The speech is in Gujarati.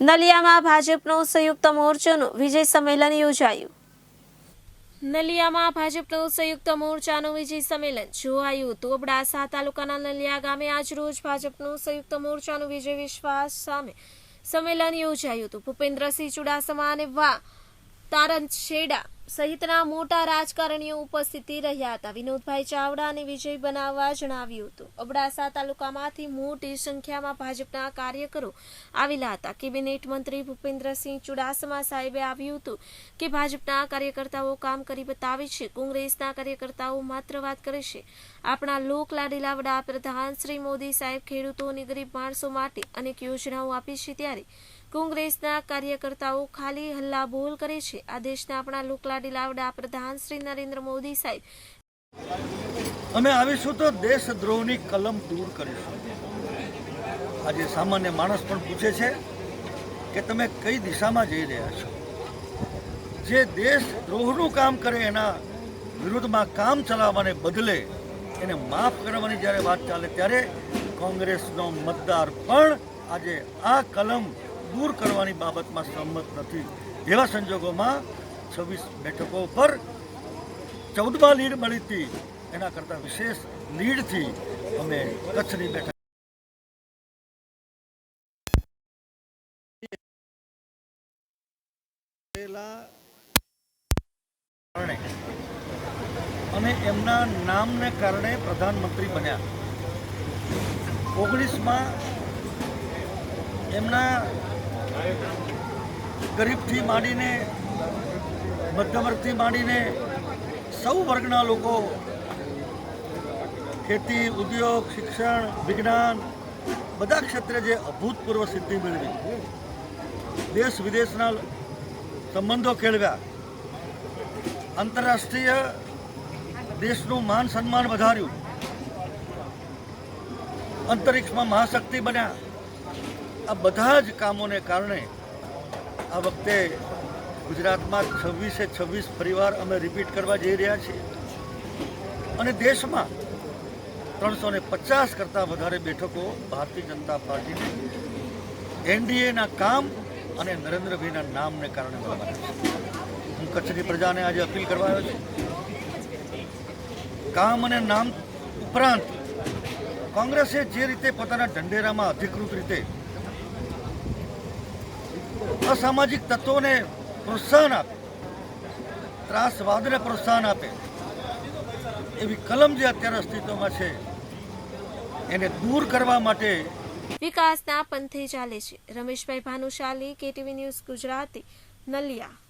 નલિયામાં ભાજપનું સંયુક્ત મોરચાનું વિજય સંમેલન યોજાયું. નલિયામાં ભાજપનું સંયુક્ત મોરચાનું વિજય સંમેલન જોવાયું. હતું અબડાસા તાલુકાના નલિયા ગામે આજરોજ ભાજપનું સંયુક્ત મોરચાનું વિજય વિશ્વાસ સામે સંમેલન યોજાયું. હતું ભૂપેન્દ્રસિંહ ચુડાસમા અને વા તારંત છેડા સહિતના મોટા રાજકારણીઓ ઉપસ્થિતિ રહ્યા હતા. વિનોદભાઈ ચાવડાને વિજય બનાવવા જણાવ્યું હતું. અબડાસા તાલુકામાંથી મોટી સંખ્યામાં ભાજપના કાર્યકરો આવેલા હતા. કેબિનેટ મંત્રી ભૂપેન્દ્રસિંહ ચુડાસમા સાહેબે આવ્યું હતું કે ભાજપના કાર્યકર્તાઓ કામ કરી બતાવે છે. કોંગ્રેસના કાર્યકર્તાઓ માત્ર વાત કરે છે. આપણા લોક લાડીલા વડાપ્રધાન શ્રી મોદી સાહેબ ખેડૂતો અને ગરીબ માણસો માટે અનેક યોજનાઓ આપી છે ત્યારે કોંગ્રેસના કાર્યકર્તાઓ ખાલી હલ્લા બોલ કરે છે. આ દેશના આપણા લોકલાડી લાવડા પ્રધાન શ્રી નરેન્દ્ર મોદી સાહેબ. અમે આવીશું તો દેશદ્રોહની કલમ દૂર કરીશું. આજે સામાન્ય માણસ પણ પૂછે છે કે તમે કઈ દિશામાં જઈ રહ્યા છો? જે દેશદ્રોહનું કામ કરે એના વિરુદ્ધમાં કામ ચલાવવાને બદલે એને માફ કરવાની જ્યારે વાત ચાલે ત્યારે કોંગ્રેસનો મતદાર પણ આજે આ કલમ દૂર કરવાની બાબતમાં સંમત નથી. એવા સંજોગોમાં છવ્વીસ બેઠકો પર ચૌદમાં લીડ મળી હતી. એના કરતાં વિશેષ લીડથી અમે કચ્છની બેઠક અને એમના નામને કારણે પ્રધાનમંત્રી બન્યા. ઓગણીસમાં એમના ગરીબથી માંડીને મધ્યમ વર્ગથી માંડીને સૌ વર્ગના લોકો ખેતી, ઉદ્યોગ, શિક્ષણ, વિજ્ઞાન, બધા ક્ષેત્રે જે અભૂતપૂર્વ સિદ્ધિ મેળવી, દેશ વિદેશના સંબંધો કેળવ્યા, આંતરરાષ્ટ્રીય દેશનું માન સન્માન વધાર્યું, અંતરિક્ષમાં મહાશક્તિ બન્યા. આ બધા જ કામોને કારણે આ વખતે ગુજરાતમાં છવ્વીસે છવ્વીસ પરિવાર અમે રિપીટ કરવા જઈ રહ્યા છીએ. અને દેશમાં ત્રણસો ને પચાસ કરતાં વધારે બેઠકો ભારતીય જનતા પાર્ટીની એનડીએના કામ અને નરેન્દ્રભાઈના નામને કારણે મળવાના છે. હું કચ્છની પ્રજાને આજે અપીલ કરવા આવ્યો છું. કામ અને નામ ઉપરાંત કોંગ્રેસે જે રીતે પોતાના ઢંઢેરામાં અધિકૃત રીતે અસામાજિક તત્વોને પ્રોત્સાહન આપે, ત્રાસવાદને પ્રોત્સાહન આપે, એવી કલમ જે અત્યારે અસ્તિત્વમાં છે, એને દૂર કરવા માટે વિકાસના પંથે ચાલે છે. Rameshbhai Bhanushali, KTV news Gujarati, Naliya.